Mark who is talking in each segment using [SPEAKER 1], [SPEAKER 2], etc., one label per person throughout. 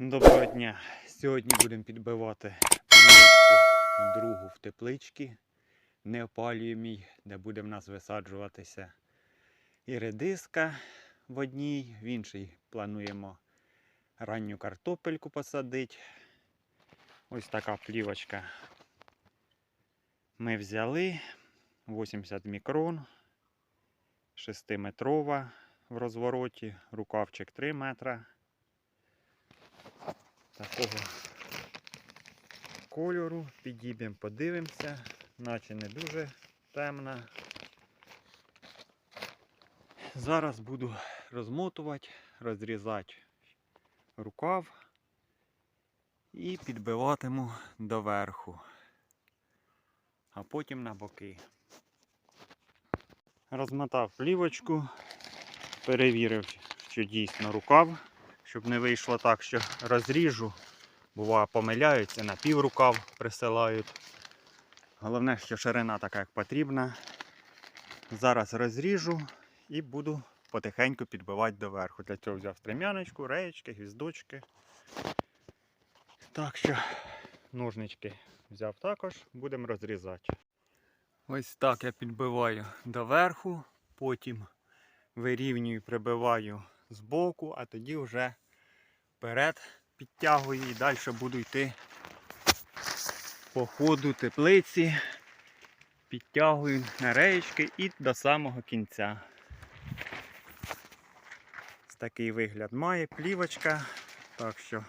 [SPEAKER 1] Доброго дня! Сьогодні будемо підбивати другу в тепличці, неопалюємій, де буде в нас висаджуватися і редиска в одній, в іншій плануємо ранню картопельку посадити. Ось така плівочка. Ми взяли 80 мікрон, 6-метрова в розвороті, рукавчик 3 метра такого кольору. Підіб'ємо, подивимося, наче не дуже темна. Зараз буду розмотувати, розрізати рукав і підбиватиму доверху, а потім на боки. Розмотав плівочку, перевірив, що дійсно рукав щоб не вийшло так, що розріжу. Буває, помиляються, на піврукав присилають. Головне, що ширина така, як потрібна. Зараз розріжу і буду потихеньку підбивати доверху. Для цього взяв стрем'яночку, реєчки, гвіздочки. Так що ножнички взяв також, будемо розрізати. Ось так я підбиваю доверху, потім вирівнюю, прибиваю збоку, а тоді вже вперед підтягую і далі буду йти по ходу теплиці, підтягую на реєчки і до самого кінця. Такий вигляд має плівочка, так що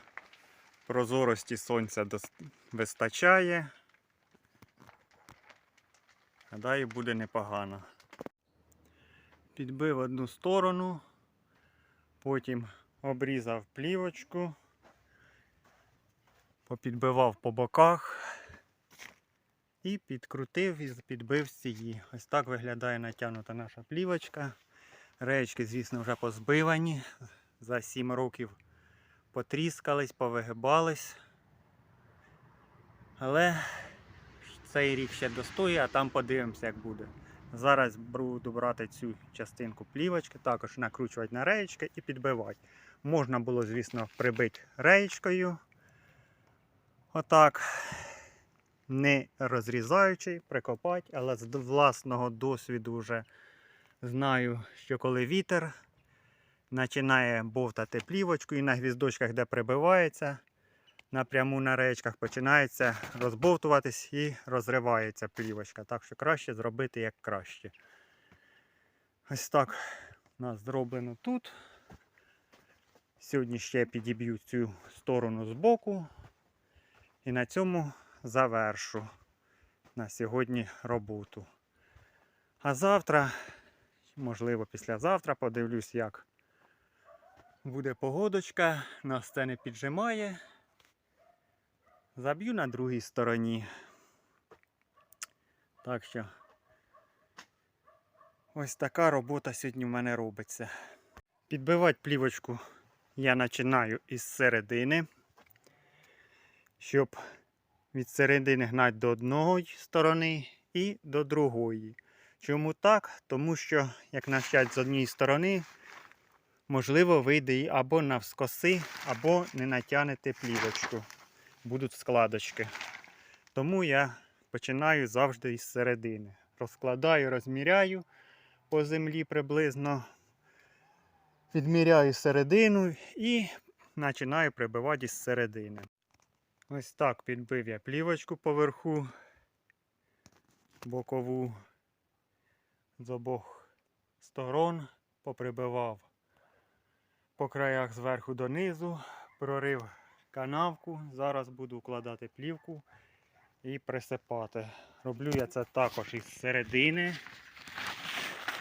[SPEAKER 1] прозорості сонця вистачає. Гадаю, буде непогано. Підбив одну сторону, Потім обрізав плівочку, попідбивав по боках і підкрутив і підбив цієї. Ось так виглядає натягнута наша плівочка. Реєчки, звісно, вже позбивані. За 7 років потріскались, повигибались. Але цей рік ще достоїть, а там подивимося, як буде. Зараз буду брати цю частинку плівочки, також накручувати на реєчки і підбивати. Можна було, звісно, прибити реєчкою. Отак, не розрізаючи, прикопати, але з власного досвіду вже знаю, що коли вітер починає бовтати плівочку і на гвіздочках, де прибивається, напряму на речках починається розбовтуватись і розривається плівочка. Так що краще зробити як краще. Ось так у нас зроблено тут. Сьогодні ще підіб'ю цю сторону з боку. І на цьому завершу на сьогодні роботу. А завтра, можливо, післязавтра подивлюсь, як буде погодочка, нас це не піджимає заб'ю на другій стороні. Так що ось така робота сьогодні в мене робиться. Підбивати плівочку я починаю із середини, щоб від середини гнати до одної сторони і до другої. Чому так? Тому що, як навчать з однієї сторони, можливо, вийде або навскоси, або не натягнете плівочку будуть складочки. Тому я починаю завжди із середини. Розкладаю, розміряю по землі приблизно, відміряю середину і починаю прибивати із середини. Ось так підбив я плівочку поверху, бокову з обох сторон, поприбивав по краях зверху донизу, прорив канавку. Зараз буду укладати плівку і присипати. Роблю я це також із середини.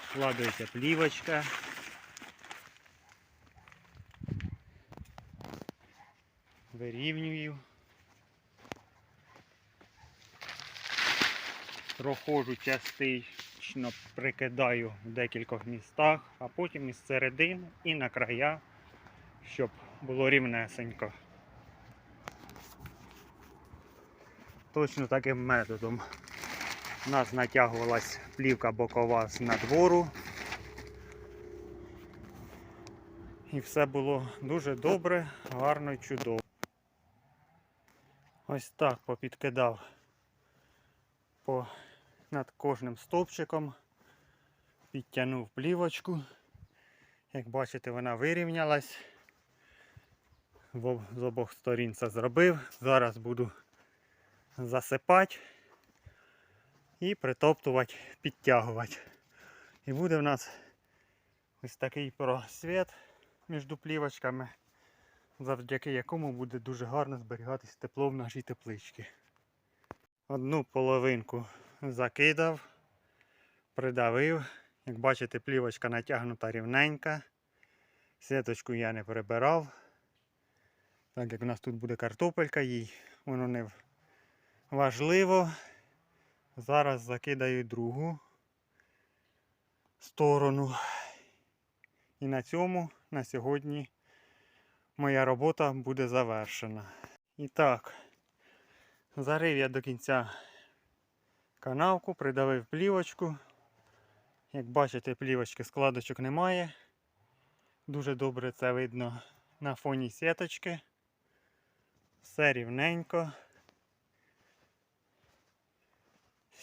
[SPEAKER 1] Вкладується плівочка. Вирівнюю. Проходжу частично, прикидаю в декількох містах, а потім із середини і на края, щоб було рівнесенько. Точно таким методом. У нас натягувалась плівка бокова з надвору, І все було дуже добре, гарно і чудово. Ось так попідкидав по, над кожним стовпчиком, підтягнув плівочку. Як бачите, вона вирівнялась. З обох сторін це зробив. Зараз буду засипати і притоптувати, підтягувати. І буде в нас ось такий просвіт між плівочками, завдяки якому буде дуже гарно зберігатись тепло в нашій тепличці. Одну половинку закидав, придавив. Як бачите, плівочка натягнута рівненька. Сіточку я не прибирав. Так як у нас тут буде картопелька, їй воно не важливо. Зараз закидаю другу сторону. І на цьому на сьогодні моя робота буде завершена. І так, зарив я до кінця канавку, придавив плівочку. Як бачите, плівочки складочок немає. Дуже добре це видно на фоні сіточки. Все рівненько.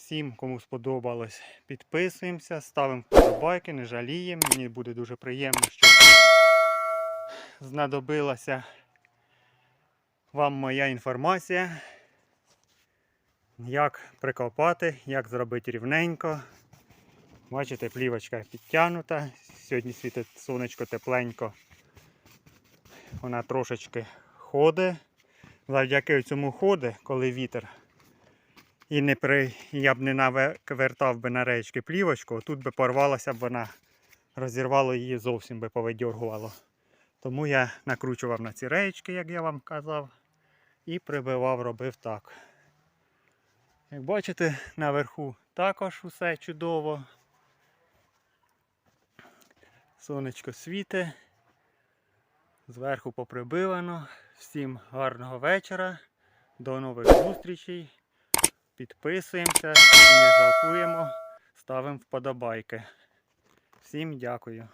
[SPEAKER 1] Всім, кому сподобалось, підписуємося, ставимо вподобайки, не жаліємо. Мені буде дуже приємно, що знадобилася вам моя інформація. Як прикопати, як зробити рівненько. Бачите, плівочка підтягнута. Сьогодні світить сонечко тепленько. Вона трошечки ходить. Завдяки цьому ходи, коли вітер. І не при... я б не навертав би на речки плівочку, тут би порвалася б вона, розірвало її зовсім би повидьоргувало. Тому я накручував на ці реєчки, як я вам казав, і прибивав, робив так. Як бачите, наверху також усе чудово. Сонечко світе. Зверху поприбивано. Всім гарного вечора. До нових зустрічей. Підписуємося не жалкуємо. Ставимо вподобайки. Всім дякую.